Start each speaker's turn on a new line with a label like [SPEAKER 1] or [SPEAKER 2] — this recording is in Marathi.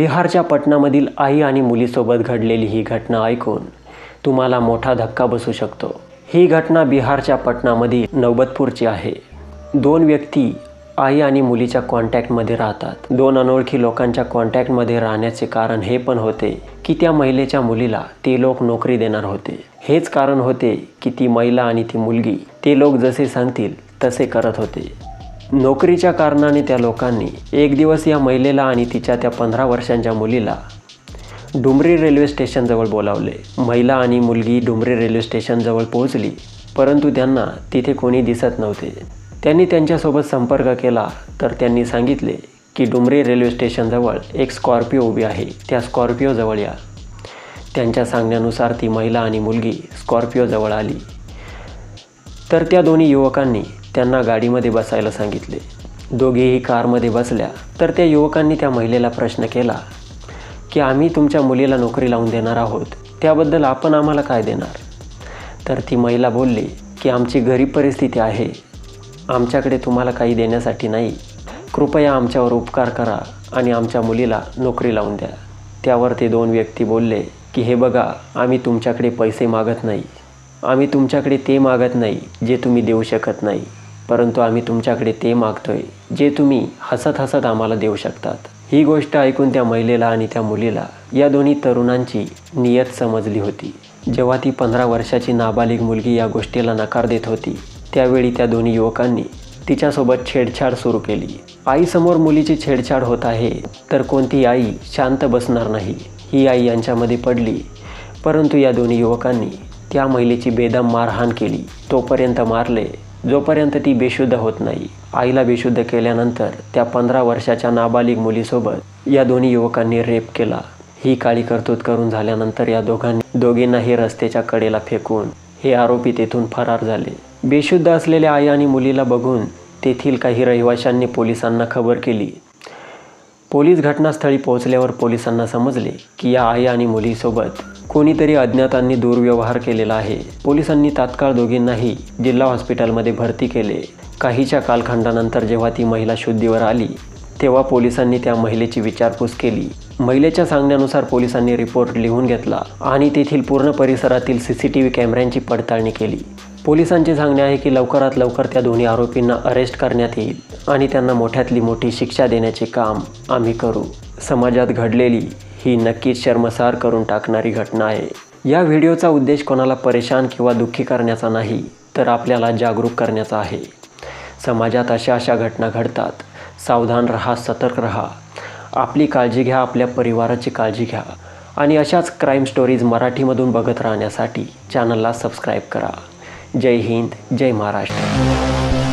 [SPEAKER 1] बिहारच्या पटनामधील आई आणि मुलीसोबत घडलेली ही घटना ऐकून तुम्हाला मोठा धक्का बसू शकतो. ही घटना बिहारच्या पटनामधील नौबतपूरची आहे. दोन व्यक्ती आई आणि मुलीच्या कॉन्टॅक्टमध्ये राहतात. दोन अनोळखी लोकांच्या कॉन्टॅक्टमध्ये राहण्याचे कारण हे पण होते की त्या महिलेच्या मुलीला ते लोक नोकरी देणार होते. हेच कारण होते की ती महिला आणि ती मुलगी ते लोक जसे सांगतील तसे करत होते. नोकरीच्या कारणाने त्या लोकांनी एक दिवस या महिलेला आणि तिच्या त्या पंधरा वर्षांच्या मुलीला डुमरी रेल्वे स्टेशनजवळ बोलावले. महिला आणि मुलगी डुमरी रेल्वे स्टेशनजवळ पोहोचली परंतु त्यांना तिथे कोणी दिसत नव्हते. त्यांनी त्यांच्यासोबत संपर्क केला तर त्यांनी सांगितले की डुमरी रेल्वे स्टेशनजवळ एक स्कॉर्पिओ उभी आहे त्या स्कॉर्पिओजवळ या. त्यांच्या सांगण्यानुसार ती महिला आणि मुलगी स्कॉर्पिओजवळ आली. तर त्या दोन्ही युवकांनी त्यांना गाडीमध्ये बसायला सांगितले. दोघेही कारमध्ये बसल्या तर त्या युवकांनी त्या महिलेला प्रश्न केला की आम्ही तुमच्या मुलीला नोकरी लावून देणार आहोत त्याबद्दल आपण आम्हाला काय देणार? तर ती महिला बोलली की आमची गरीब परिस्थिती आहे. आमच्याकडे तुम्हाला काही देण्यासाठी नाही. कृपया आमच्यावर उपकार करा आणि आमच्या मुलीला नोकरी लावून द्या. त्यावर ते दोन व्यक्ती बोलले की हे बघा आम्ही तुमच्याकडे पैसे मागत नाही. आम्ही तुमच्याकडे ते मागत नाही जे तुम्ही देऊ शकत नाही. परंतु आम्ही तुमच्याकडे ते मागतोय जे तुम्ही हसत हसत आम्हाला देऊ शकतात. ही गोष्ट ऐकून त्या महिलेला आणि त्या मुलीला या दोन्ही तरुणांची नियत समजली होती. जेव्हा ती पंधरा वर्षाची नाबालिग मुलगी या गोष्टीला नकार देत होती त्यावेळी त्या दोन्ही युवकांनी तिच्यासोबत छेडछाड सुरू केली. आईसमोर मुलीची छेडछाड होत आहे तर कोणती आई शांत बसणार नाही? ही आई यांच्यामध्ये पडली परंतु या दोन्ही युवकांनी त्या महिलेची बेदम मारहाण केली. तोपर्यंत मारले जोपर्यंत ती बेशुद्ध होत नाही आईला बेशुद्ध केल्यानंतर त्या पंधरा वर्षाच्या नाबालिग मुलीसोबत या दोन्ही युवकांनी रेप केला. ही काळी कर्तूत करून झाल्यानंतर या दोघांनी दोघींनाही रस्त्याच्या कडेला फेकून हे आरोपी तेथून फरार झाले. बेशुद्ध असलेल्या आई आणि मुलीला बघून तेथील काही रहिवाशांनी पोलिसांना खबर केली. पोलीस घटनास्थळी पोहोचल्यावर पोलिसांना समजले की या आई आणि मुलीसोबत कोणीतरी अज्ञातांनी दुर्व्यवहार केलेला आहे. पोलिसांनी तात्काळ दोघींनाही जिल्हा हॉस्पिटलमध्ये भरती केले. काहीच्या कालखंडानंतर जेव्हा ती महिला शुद्धीवर आली तेव्हा पोलिसांनी त्या महिलेची विचारपूस केली. महिलेच्या सांगण्यानुसार पोलिसांनी रिपोर्ट लिहून घेतला आणि तेथील पूर्ण परिसरातील सी सी टी व्ही कॅमेऱ्यांची पडताळणी केली. पोलिसांचे सांगणे आहे की लवकरात लवकर त्या दोन्ही आरोपींना अरेस्ट करण्यात येईल. आणि त्यांना मोठ्यातली मोठी शिक्षा देण्याचे काम आम्ही करू. समाजात घडलेली ही नक्कीच शर्मसार करून टाकणारी घटना आहे. या व्हिडिओचा उद्देश कोणाला परेशान किंवा दुःखी करण्याचा नाही तर आपल्याला जागरूक करण्याचा आहे. समाजात अशा अशा घटना घडतात. सावधान रहा सतर्क रहा. आपली काळजी घ्या आपल्या परिवाराची काळजी घ्या. आणि अशाच क्राईम स्टोरीज मराठीमधून बघत राहण्यासाठी चॅनलला सबस्क्राईब करा. जय हिंद जय महाराष्ट्र.